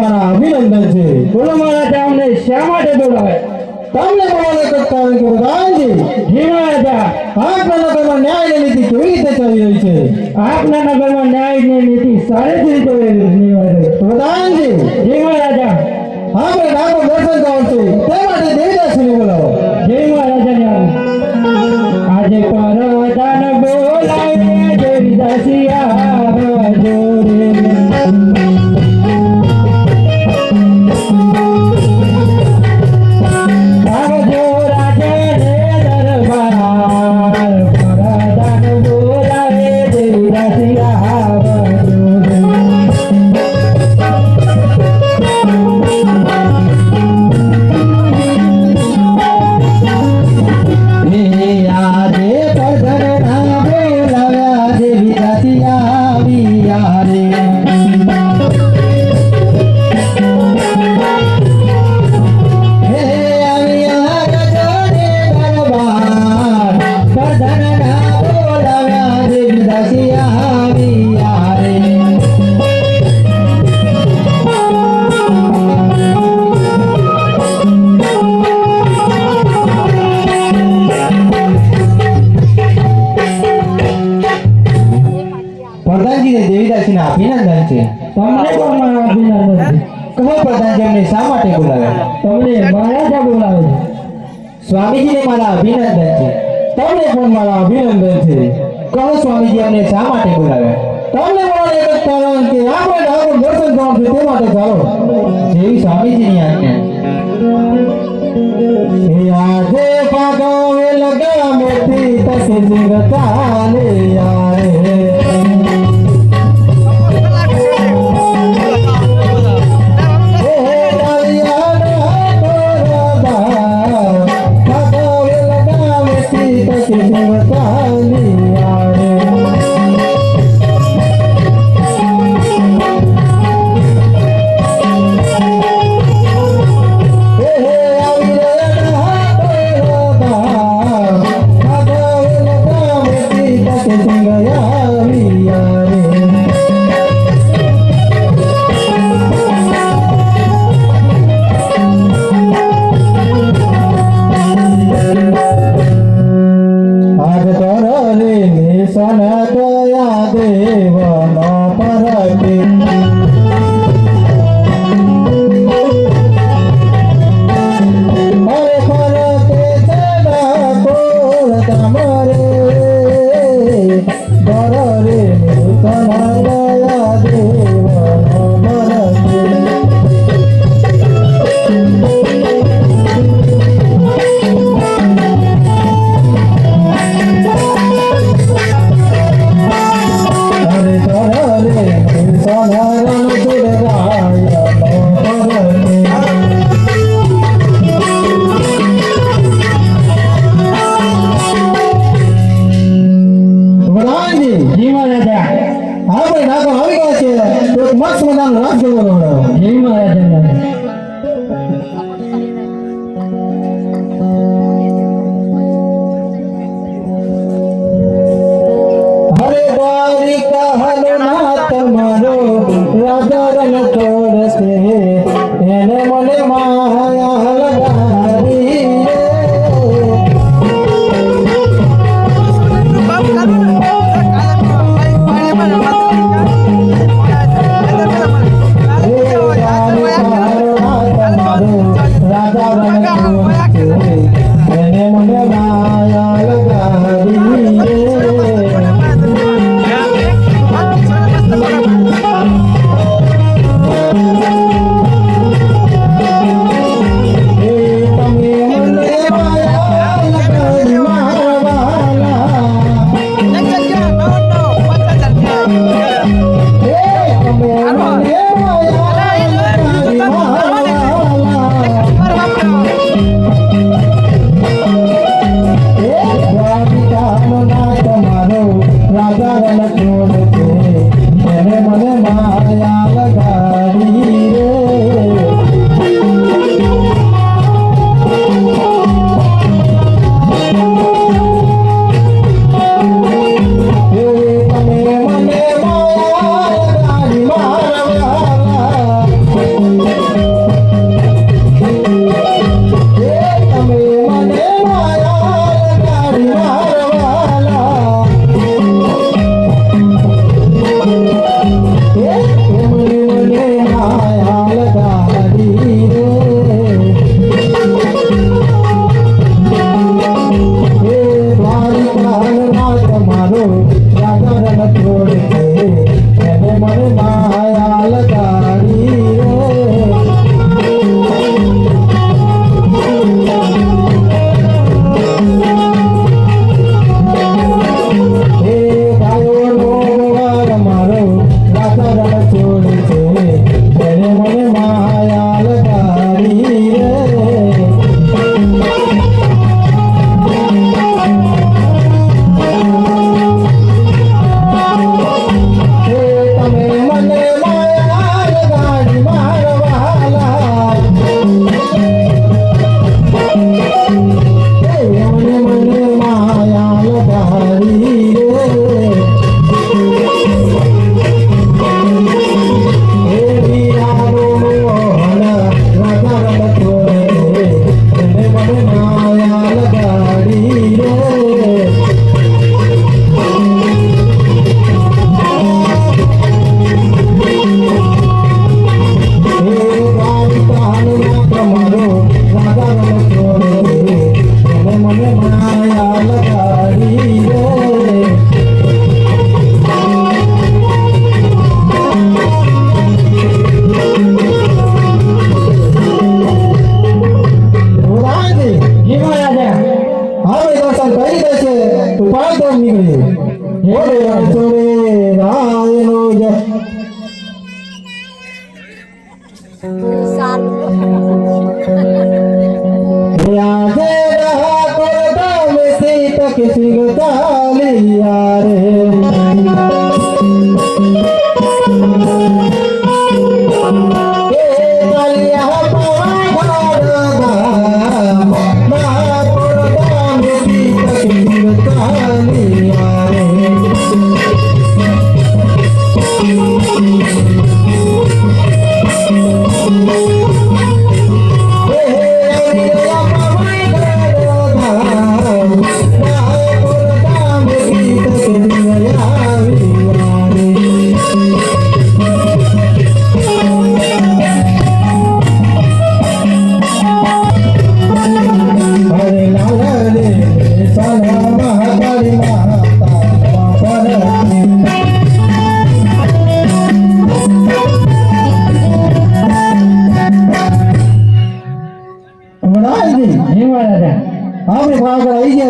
મારા અભિનંદન છે. બોલો મારા શા માટે બોલાવે? તમને બોલાવે સત્તાવન કરો રામજી જીવા રાજા, આપના નગરમાં ન્યાય નીતિ કેવી રીતે ચાલી રહી છે? આપના નગરમાં ન્યાય નીતિ સારી જ રીતે પ્રધાનજી જીવા રાજા હા ભાઈ દર્શન કરો છો. તે માટે દેવદાસને બોલાવો. જય મહારાજા આજે પારો મારા અભિનંદન છે. તમને પણ મારા અભિનંદન છે. કહો સ્વામીજી અમને શા માટે બોલાવ્યા? તમને મારા એક જ કારણ કે આપણે ઠાકોર દર્શન કરવાનું છે, તે માટે ચાલો. જેવી સ્વામીજીની આજ્ઞા. આજે પાગવે લગા મેથી તસે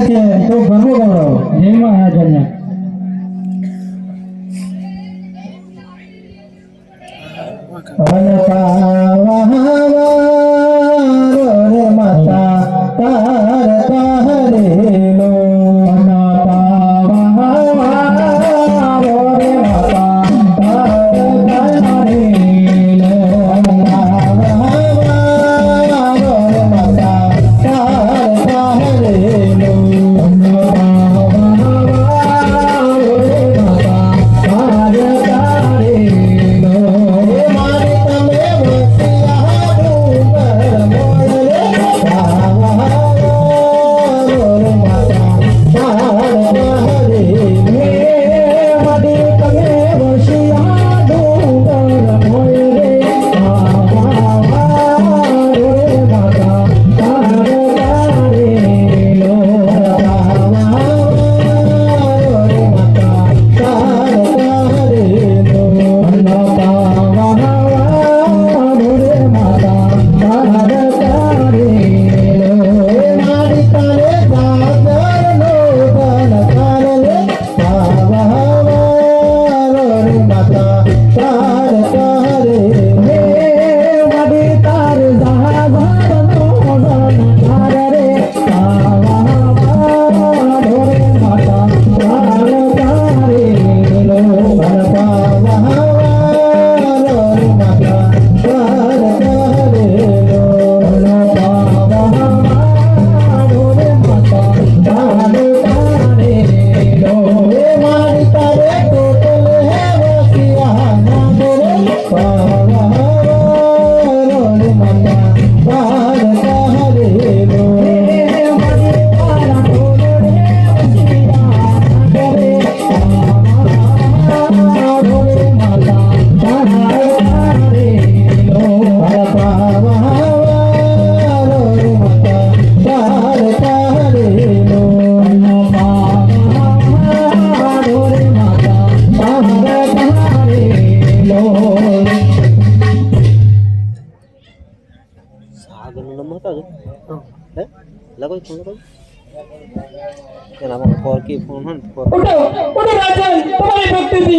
છીએ તો ગરબો ગવડાવો જી મહારાજા কই ফোন কই কেন আমার পর কি ফোন হন পর ওটা ওটা রাজন ভক্তি দি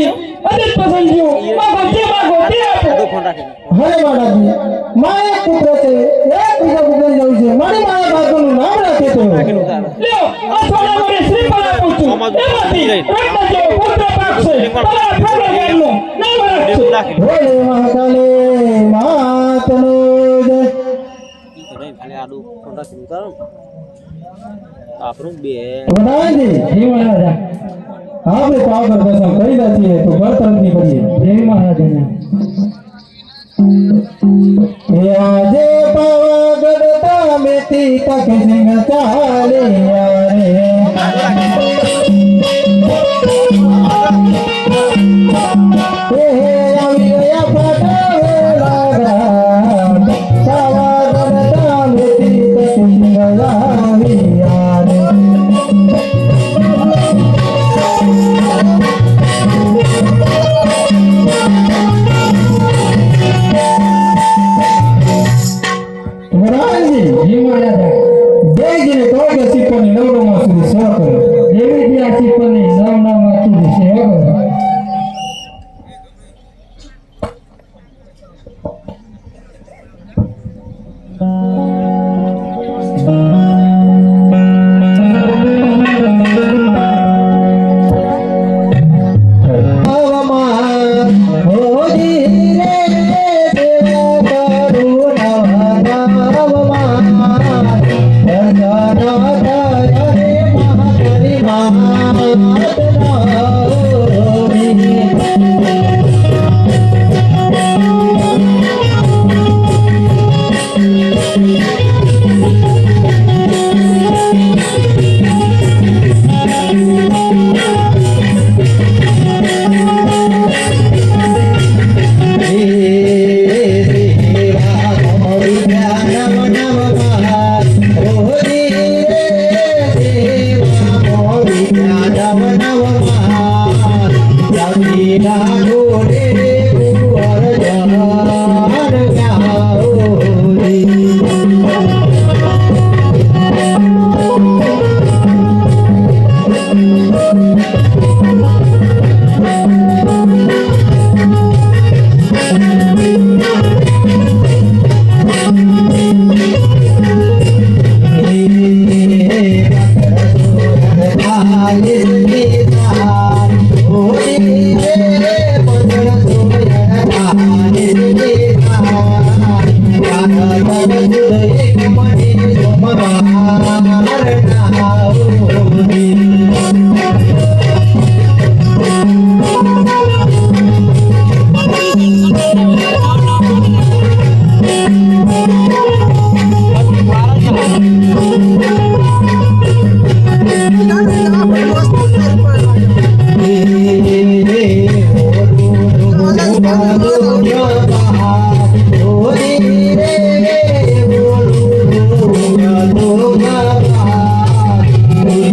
আরে পছন্দ মা গতি মা গতি আছে ফোন রাখেন হরে মাডাজি মায়া পুত্রতে এক বিঘা বুকের লইছে মানে মায়া বাগুন নাম রাখে তো। লিও আসলে আমারে শ্রী পালা পুত্র দেবতী একটা যে পুত্র পাচ্ছে। মহাকালে কি করে ভালো আলু આપણું બે. જય મહારાજા પાવ પાવર દર્શન કરી દે છીએ તો બળતરફની કરીએ જય મહારાજા હે આજે પાવાગઢ તામેથી તક સિંહ ચાલે. રે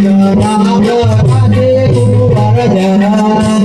राम राम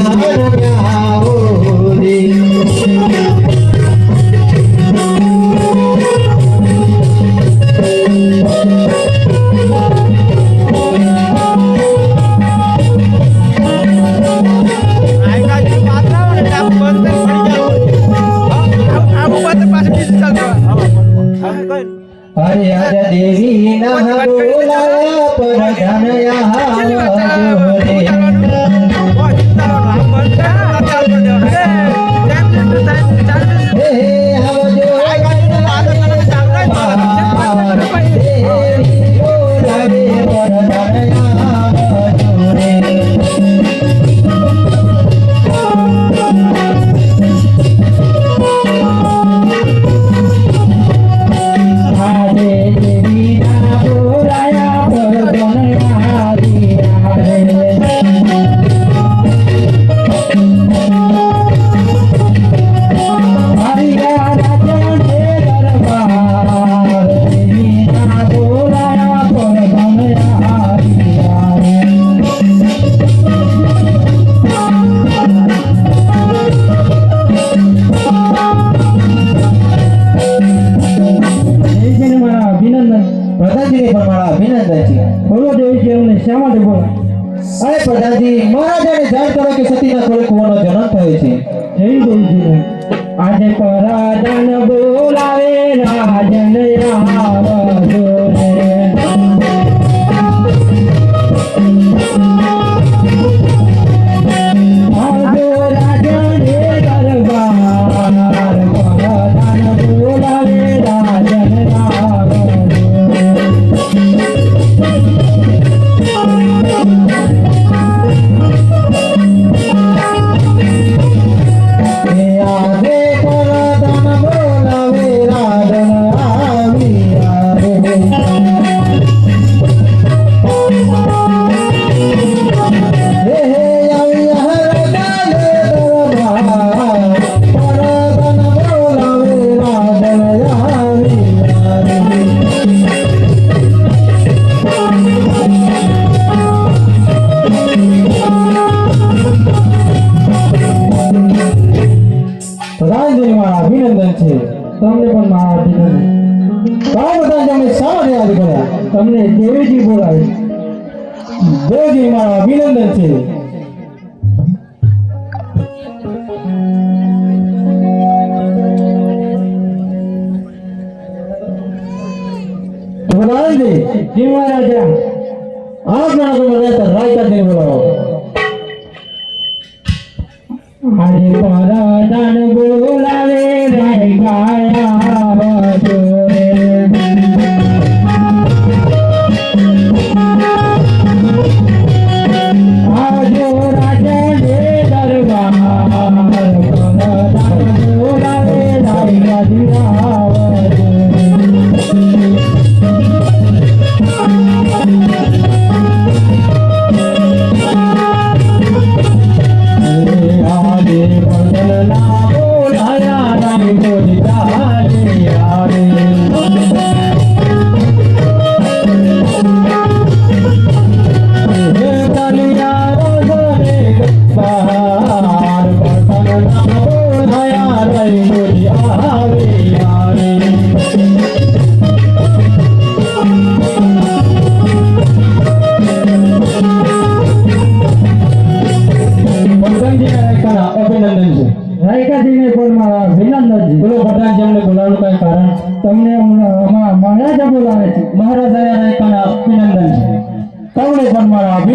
અરે પરદન બોલાવે રે ગાય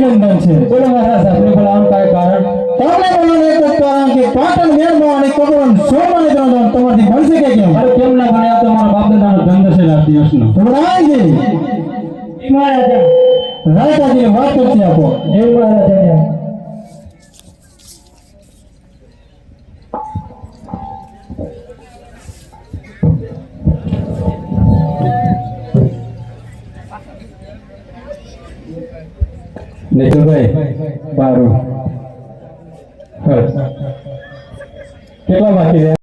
અભિનંદન છે. બોલો મહારાજ સાહેબ પણ આમ કાય કારણ. તમને બોલવાનું એક જ કારણ કે પાટણ મેળમાં અને કબરન સોમાને જાણવાનું તમારથી બનશે કે કેમ? અરે કેમ ના બને તો મારા બાપ દાદાનો ધંધો છે રાત દિવસનો. રાજાજી રાજાજી વાત કરતી આપો. જય મહારાજા અનિલભાઈ બારુ કેટલા બાકી રહ્યા?